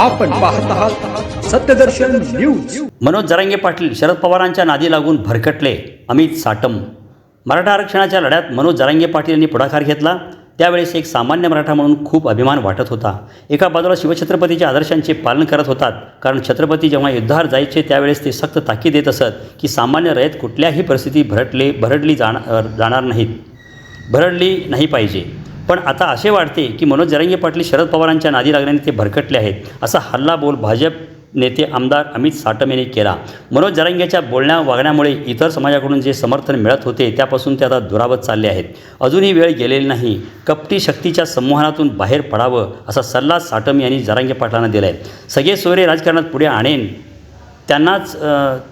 आपण पाहत आहात सत्यदर्शन न्यूज. मनोज जरांगे पाटील शरद पवारांच्या नादी लागून भरकटले अमित साटम. मराठा आरक्षणाच्या लढ्यात मनोज जरांगे पाटील यांनी पुढाकार घेतला. त्यावेळेस एक सामान्य मराठा म्हणून खूप अभिमान वाटत होता. एका बाजूला शिवछत्रपतीच्या आदर्शांचे पालन करत होतात. कारण छत्रपती जेव्हा युद्धावर जायचे त्यावेळेस ते सक्त ताकीद देत असत की सामान्य रयत कुठल्याही परिस्थिती भरटले भरडली जाणार जाणार नाहीत. भरडली नाही पाहिजे. पण आता असे वाटते की मनोज जरांगे पाटील शरद पवारांच्या नादी लागल्याने ते भरकटले आहेत असा हल्ला बोल भाजप नेते आमदार अमित साटम यांनी केला. मनोज जरांगेच्या बोलण्या वागण्यामुळे इतर समाजाकडून जे समर्थन मिळत होते त्यापासून ते आता दुरावत चालले आहेत. अजूनही वेळ गेलेली नाही. कपटी शक्तीच्या संमोहनातून बाहेर पडावं असा सल्ला साटम यांनी जरांगे पाटलांना दिला आहे सगळे सोयरे राजकारणात पुढे आणेन त्यांनाच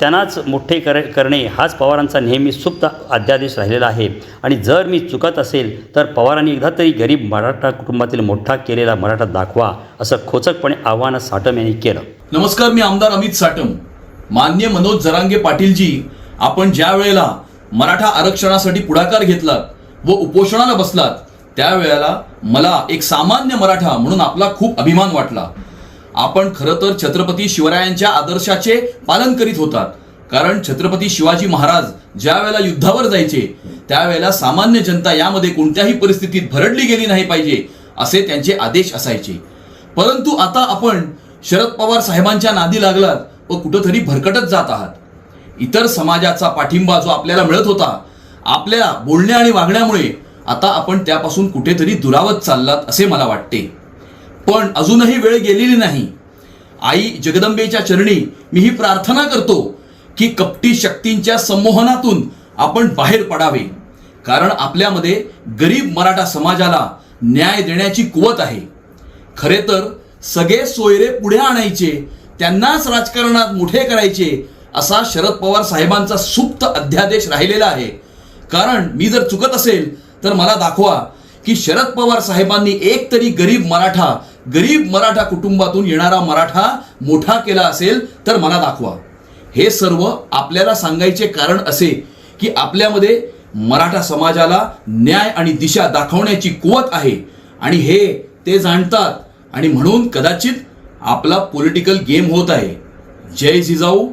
त्यांनाच मोठे कर करणे हाच पवारांचा नेहमी सुप्त अध्यादेश राहिलेला आहे. आणि जर मी चुकत असेल तर पवारांनी एकदा तरी गरीब मराठा कुटुंबातील मोठा केलेला मराठा दाखवा असं खोचकपणे आव्हान साटम यांनी केलं. नमस्कार मी आमदार अमित साटम मान्य मनोज जरांगे पाटीलजी आपण ज्या वेळेला मराठा आरक्षणासाठी पुढाकार घेतलात व उपोषणाला बसलात त्यावेळेला मला एक सामान्य मराठा म्हणून आपला खूप अभिमान वाटला. आपण खरं तर छत्रपती शिवरायांच्या आदर्शाचे पालन करीत होतात. कारण छत्रपती शिवाजी महाराज ज्या वेळेला युद्धावर जायचे त्यावेळेला सामान्य जनता यामध्ये कोणत्याही परिस्थितीत भरडली गेली नाही पाहिजे असे त्यांचे आदेश असायचे. परंतु आता आपण शरद पवार साहेबांच्या नादी लागलात व कुठंतरी भरकटत जात आहात. इतर समाजाचा पाठिंबा जो आपल्याला मिळत होता आपल्या बोलण्या आणि वागण्यामुळे आता आपण त्यापासून कुठेतरी दुरावत चाललात असे मला वाटते. पण अजूनही वेळ गेलेली नाही. आई जगदंबेच्या चरणी मी ही प्रार्थना करतो की कपटी शक्तींच्या संमोहनातून आपण बाहेर पडावे. कारण आपल्यामध्ये गरीब मराठा समाजाला न्याय देण्याची कुवत आहे. खरे तर सगळे सोयरे पुढे आणायचे त्यांनाच राजकारणात मोठे करायचे असा शरद पवार साहेबांचा सुप्त अध्यादेश राहिलेला आहे. कारण मी जर चुकत असेल तर मला दाखवा की शरद पवार साहेबांनी एक तरी गरीब मराठा गरीब मराठा कुटुंबातून येणारा मराठा मोठा केला असेल तर मला दाखवा. हे सर्व आपल्याला सांगायचे कारण असे की आपल्यामध्ये मराठा समाजाला न्याय आणि दिशा दाखवण्याची कुवत आहे. आणि हे ते जाणतात. आणि म्हणून कदाचित आपला पॉलिटिकल गेम होत आहे. जय जिजाऊ.